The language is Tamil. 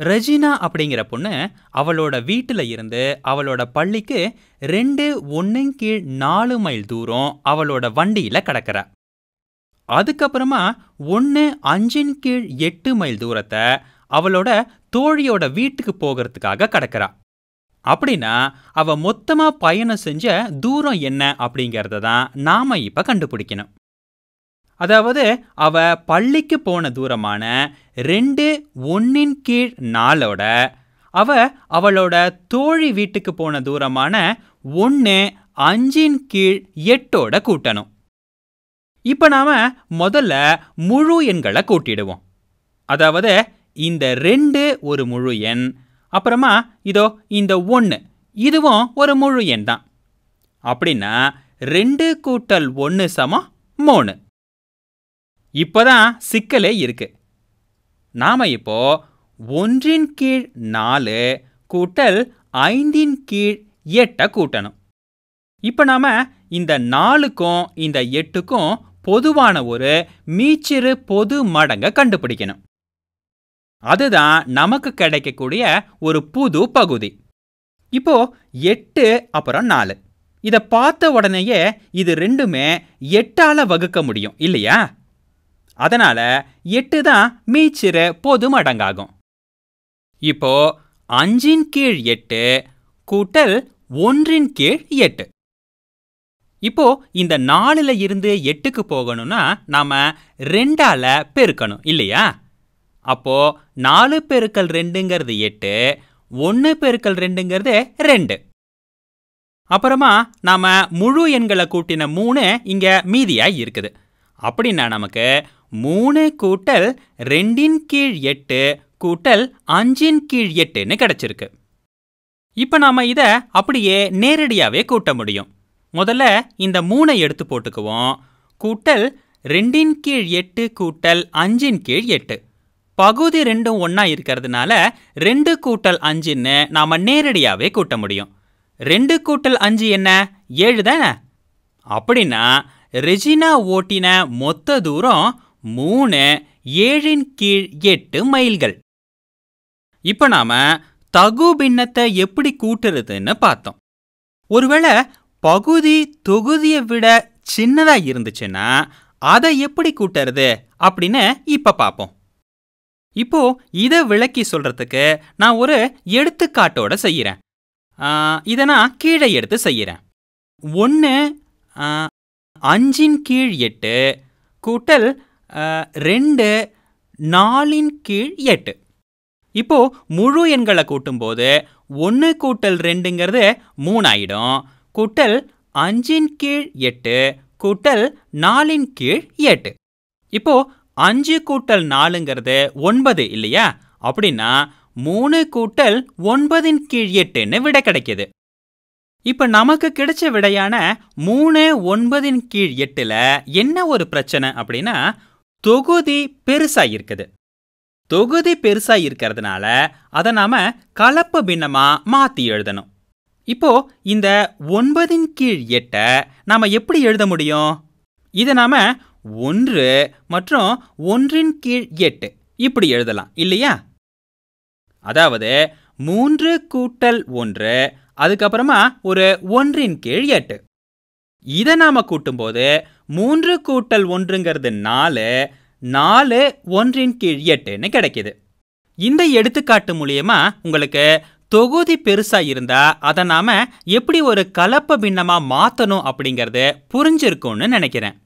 ரெஜினா அப்படிங்கிற பொண்ணு அவளோட வீட்டில் இருந்து அவளோட பள்ளிக்கு ரெண்டு ஒன்றின் கீழ் நாலு மைல் தூரம் அவளோட வண்டியில் கடக்கிறா. அதுக்கப்புறமா ஒன்று அஞ்சின் கீழ் எட்டு மைல் தூரத்தை அவளோட தோழியோட வீட்டுக்கு போகிறதுக்காக கிடக்கிறா. அப்படின்னா அவ மொத்தமா பயணம் செஞ்ச தூரம் என்ன அப்படிங்கிறத தான் நாம இப்ப கண்டுபிடிக்கணும். அதாவது அவ பள்ளிக்கு போன தூரமான ரெண்டு ஒன்னின் கீழ் நாளோட அவ அவளோட தோழி வீட்டுக்கு போன தூரமான ஒன்று அஞ்சின் கீழ் எட்டோட கூட்டணும். இப்போ நாம் முதல்ல முழு எண்களை கூட்டிடுவோம். அதாவது இந்த ரெண்டு ஒரு முழு எண் அப்புறமா இதோ இந்த ஒன்று இதுவும் ஒரு முழு எண் தான் அப்படின்னா ரெண்டு கூட்டல் ஒன்று சமம் மூணு. இப்போதான் சிக்கலே இருக்கு. நாம இப்போ ஒன்றின் கீழ் நாலு கூட்டல் ஐந்தின் கீழ் எட்டை கூட்டணும். இப்போ நாம இந்த நாலுக்கும் இந்த எட்டுக்கும் பொதுவான ஒரு மீச்சிறு பொது மடங்கை கண்டுபிடிக்கணும். அதுதான் நமக்கு கிடைக்கக்கூடிய ஒரு புது பகுதி. இப்போ எட்டு அப்புறம் நாலு. இதை பார்த்த உடனேயே இது ரெண்டுமே எட்டால் வகுக்க முடியும் இல்லையா? அதனால எட்டு தான் மீச்சிற பொது மடங்காகும். இப்போ அஞ்சின் கீழ் எட்டு கூட்டல் ஒன்றின் கீழ் எட்டு. இப்போ இந்த நாலுல இருந்து எட்டுக்கு போகணும்னா நாம ரெண்டால பெருக்கணும் இல்லையா? அப்போ நாலு பெருக்கல் ரெண்டுங்கிறது எட்டு ஒன்று பெருக்கல் ரெண்டுங்கிறது ரெண்டு. அப்புறமா நாம முழு எண்களை கூட்டின மூணு இங்க மீதியாய் இருக்குது. அப்படின்னா நமக்கு மூணு கூட்டல் ரெண்டின் கீழ் எட்டு கூட்டல் அஞ்சின் கீழ் எட்டுன்னு கிடைச்சிருக்கு. இப்போ நாம இதை அப்படியே நேரடியாகவே கூட்ட முடியும். முதல்ல இந்த மூணை எடுத்து போட்டுக்குவோம். கூட்டல் ரெண்டின் கீழ் எட்டு கூட்டல் அஞ்சின் கீழ் எட்டு. பகுதி ரெண்டும் ஒன்றா இருக்கிறதுனால ரெண்டு கூட்டல் அஞ்சுன்னு நாம் நேரடியாகவே கூட்ட முடியும். ரெண்டு கூட்டல் அஞ்சு என்ன? ஏழு தானே? அப்படின்னா ரெஜினா ஓட்டின மொத்த தூரம் மூணு ஏழின் கீழ் எட்டு மைல்கள். இப்போ நாம தகு பின்னத்தை எப்படி கூட்டுறதுன்னு பார்த்தோம். ஒருவேளை பகுதி தொகுதியை விட சின்னதா இருந்துச்சுன்னா அதை எப்படி கூட்டுறது அப்படின்னு இப்ப பார்ப்போம். இப்போ இதை விளக்கி சொல்றதுக்கு நான் ஒரு எடுத்துக்காட்டோட செய்கிறேன் இதை நான் கீழே எடுத்து செய்கிறேன் ஒன்று அஞ்சின் கீழ் எட்டு கூட்டல் ரெண்டு நாலின் கீழ் எட்டு. இப்போ முழு எண்களை கூட்டும்போது ஒன்று கூட்டல் ரெண்டுங்கிறது மூணாயிடும். கூட்டல் அஞ்சின் கீழ் எட்டு கூட்டல் நாலின் கீழ் எட்டு. இப்போ அஞ்சு கூட்டல் நாலுங்கிறது ஒன்பது இல்லையா? அப்படின்னா மூணு கூட்டல் ஒன்பதின் கீழ் எட்டுன்னு விடை கிடைக்குது. இப்போ நமக்கு கிடைச்ச விடையான மூணு ஒன்பதின் கீழ் எட்டுல என்ன ஒரு பிரச்சனை அப்படின்னா தொகுதி பெருசாக இருக்குது தொகுதி பெருசாக இருக்கிறதுனால அதை நாம் கலப்பு பின்னமாக மாற்றி எழுதணும். இப்போ இந்த ஒன்பதின் கீழ் எட்டை நாம் எப்படி எழுத முடியும்? இதை நாம் ஒன்று மற்றும் ஒன்றின் கீழ் எட்டு இப்படி எழுதலாம் இல்லையா? அதாவது மூன்று கூட்டல் ஒன்று அதுக்கப்புறமா ஒரு ஒன்றின் கீழ் எட்டு. இதை நாம் கூட்டும்போது மூன்று கூட்டல் ஒன்றுங்கிறது நாலு நாலு ஒன்றின் கீழ் எட்டுன்னு கிடைக்குது. இந்த எடுத்துக்காட்டு மூலியமா உங்களுக்கு தொகுதி பெருசாக இருந்தால் அதை நாம் எப்படி ஒரு கலப்பு பின்னமாக மாற்றணும் அப்படிங்கிறது புரிஞ்சிருக்கும்னு நினைக்கிறேன்.